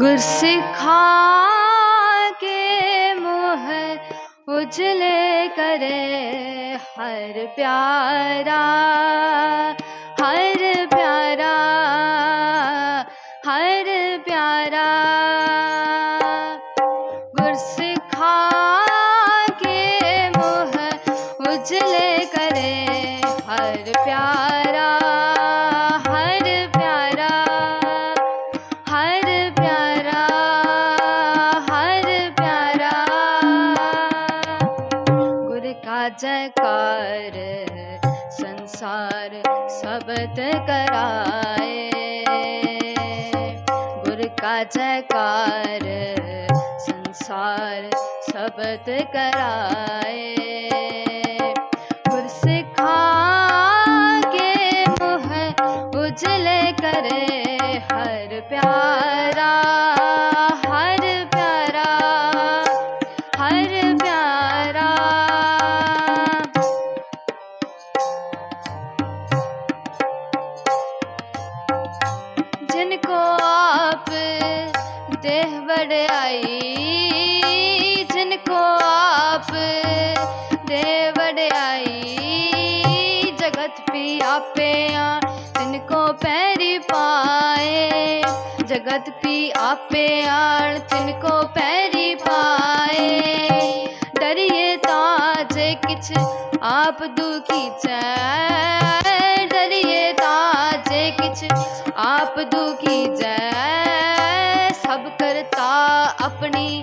गुरसिखा के मुँह उजले करे हर प्यारा हर प्यारा हर प्यारा। गुरसिखा के मुँह उजले जयकार संसार सबद कराए। गुर का जयकार संसार सबद कराए। जगत पी आपे तिनको पैरी पाए। जगत पी आपे आण तिनको पैरी पाए। डरिए ताजे किछ आप दुखी चै डरिए ताजे किछ आप दुखी जय सब करता अपनी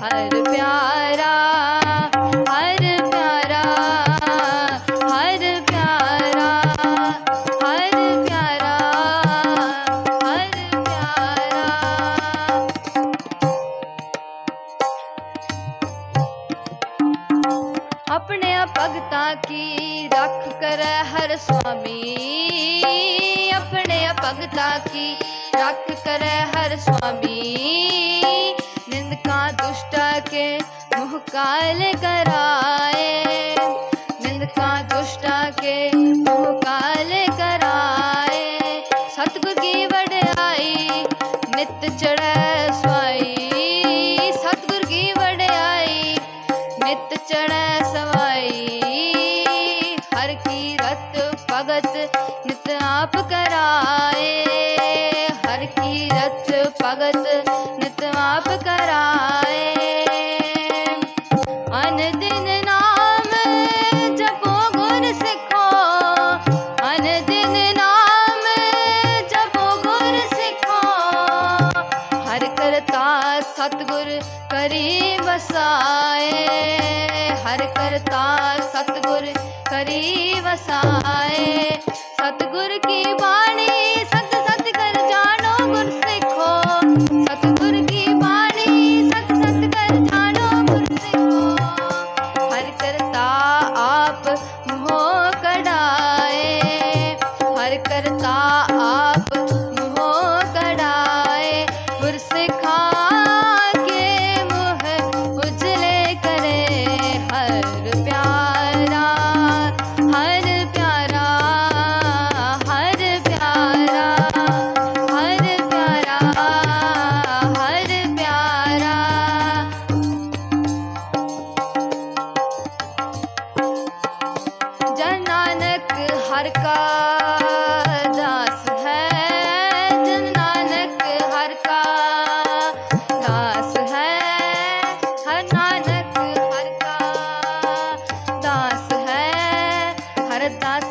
हर प्यारा हर प्यारा हर प्यारा हर प्यारा हर प्यारा। अपने की रख कर हर स्वामी। अपने की रख कर हर स्वामी। काल कराए, निंदका दुष्टा के मुँह काल कराए। सतगुर की वड़ाई नित चढ़ स्वाई। सतगुर की वड़ाई नित चढ़ै सवाई। हर की रत भगत नित आप कराए, हर की रत भगत करी बसाए हर करता सतगुर करी बसाए सतगुर की बाणी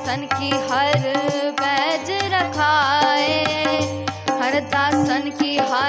दासन की हर बैज रखाए। हर दासन की हर